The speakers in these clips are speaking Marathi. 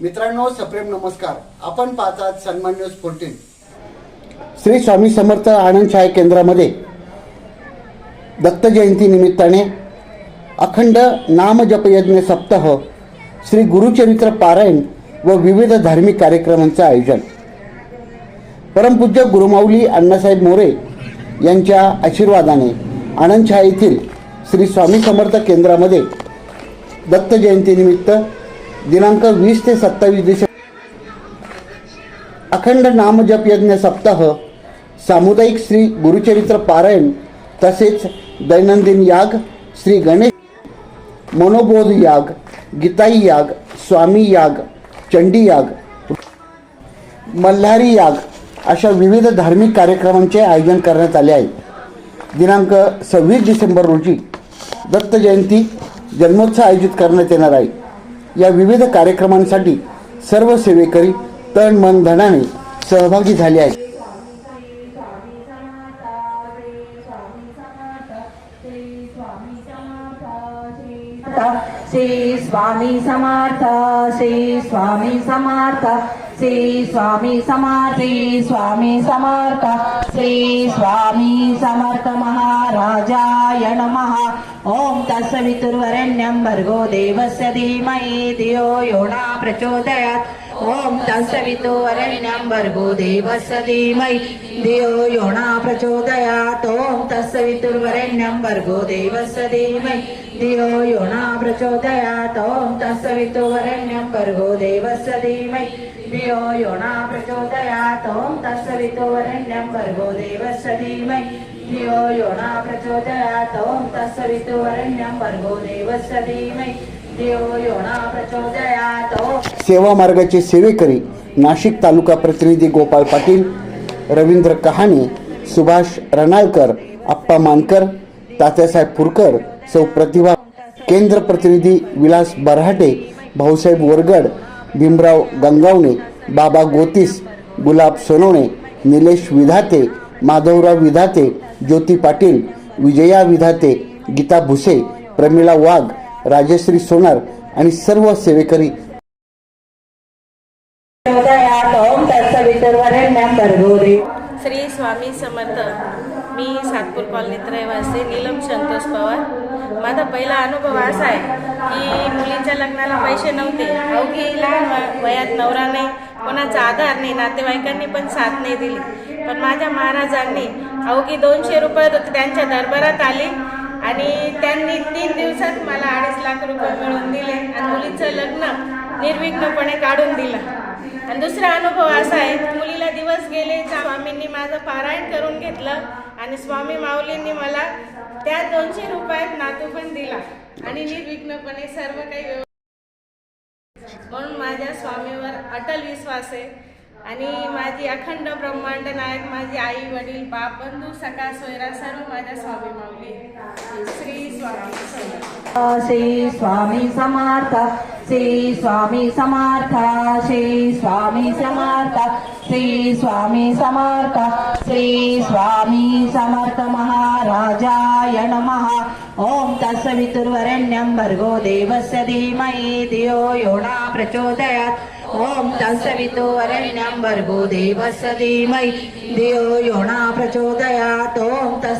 मित्रांनो सप्रेम नमस्कार. आपण पाहतात सन्मान न्यूज फोर्टीन श्री स्वामी समर्थ आनंद शाही केंद्रामध्ये दत्त जयंती निमित्ताने अखंड नामजपयज्ञ सप्ताह श्री गुरुचरित्र पारायण व विविध धार्मिक कार्यक्रमांचं आयोजन. परमपूज्य गुरुमाऊली अण्णासाहेब मोरे यांच्या आशीर्वादाने आनंदशाह येथील श्री स्वामी समर्थ केंद्रामध्ये दत्त जयंतीनिमित्त दिनांक वीस ते सत्तावीस डिसेंबर अखंड नामजप यज्ञ सप्ताह सामुदायिक श्री गुरुचरित्र पारायण तसेच दैनंदिन याग श्री गणेश मनोबोध याग गीताई याग स्वामी याग चंडी याग मल्हारी याग अशा विविध धार्मिक कार्यक्रमांचे आयोजन करण्यात आले आहे. दिनांक सव्वीस डिसेंबर रोजी दत्त जयंती जन्मोत्सव आयोजित करण्यात येणार आहे. या विविध कार्यक्रमांसाठी सर्व सेवेकरी तन मन धनाने सहभागी झाले आहेत. श्री स्वामी समर्थ श्री स्वामी समर्थ श्री स्वामी समर्थ स्वामी समर्थ श्री स्वामी समर्थ महाराजाय नमः. ॐ तत्सवितुर्वरेण्यं भर्गो देवस्य धीमहि धियो यो न प्रचोदयात्। ॐ तत्सवितुर्वरेण्यं भर्गो देवस्य धीमहि धियो यो न प्रचोदयात्। ॐ तत्सवितुर्वरेण्यं भर्गो देवस्य धीमहि धियो यो न प्रचोदयात्। ॐ तत्सवितुर्वरेण्यं भर्गो देवस्य धीमहि धियो यो न प्रचोदयात्। ॐ तत्सवितुर्वरेण्यं भर्गो देवस्य धीमहि धियो यो न प्रचोदयात् ॐ तत्सवितुर्वरेण्यं भर्गो देवस्य धीमहि धियो यो न प्रचोदयात् सेवा मार्गाचे सेवेकरी नाशिक तालुका प्रतिनिधी गोपाळ पाटील रवींद्र कहाणे सुभाष रणाळकर आप्पा मानकर तात्यासाहेब पुरकर सौ प्रतिभा केंद्र प्रतिनिधी विलास बरहाटे भाऊसाहेब वरगड भीमराव गंगावणे बाबा गोतीस गुलाब सोनवणे निलेश विधाते माधवराव विधाते ज्योती पाटील विजया विधाते गीता भुसे प्रमिला वाघ राजश्री सोनार आणि सर्व सेवेकरी. श्री स्वामी समर्थ. मी सातपूर कॉलनीत रहिवासी नीलम संतोष पवार. माझा पहिला अनुभव असा आहे की मुलीच्या लग्नाला पैसे नव्हते. अवघी लहान व- वयात नवरा नाही कोणाचा आधार नाही नातेवाईकांनी पण साथ नाही दिली. पण माझ्या महाराजांनी अवघी दोनशे रुपये त्यांच्या दरबारात आले आणि त्यांनी तीन दिवसात मला अडीच लाख रुपये मिळवून दिले आणि मुलीचं लग्न निर्विघ्नपणे काढून दिलं. आणि दुसरा अनुभव असा आहे मुलीला दिवस गेले स्वामींनी माझं पारायण करून घेतलं. आणि स्वामी माऊलींनी मला त्या दोनशे रुपयात नातू पण दिला. आणि निर्विघ्नपणे सर्व काही व्यवस्थित म्हणून माझ्या स्वामीवर अटल विश्वास आहे. आणि माझी अखंड ब्रह्मांड नायक माझी आई वडील बाप बंधू सखा सोयरा सर्व माझ्या स्वामी माऊली श्री स्वामी श्री स्वामी समर्थ. श्री स्वामी समर्थ श्री स्वामी समर्थ श्री स्वामी समर्थ श्री स्वामी समर्थ महाराजाय नमः ॐ तत्सवितुर्वरेण्यं भर्गो देवस्य धीमहि धियो यो न प्रचोदयात् ॐ तत्सवितुर्वरेण्यं भर्गो देवस्य धीमहि धियो यो न प्रचोदयात् ॐ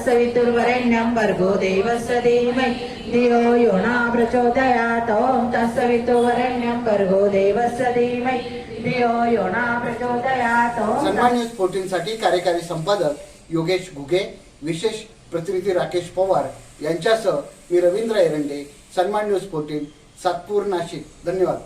तत्सवितुर्वरेण्यं भर्गो देवस्य धीमहि धियो यो न प्रचोदयात्। ॐ तत्सवितुर्वरेण्यं भर्गो देवस्य धीमहि धियो यो न सन्मान न्यूज फोर्टीन साठी कार्यकारी संपादक योगेश घुगे विशेष प्रतिनिधी राकेश पवार यांच्यासह मी रवींद्र एरंडे सन्मान न्यूज फोर्टीन सातपूर नाशिक. धन्यवाद.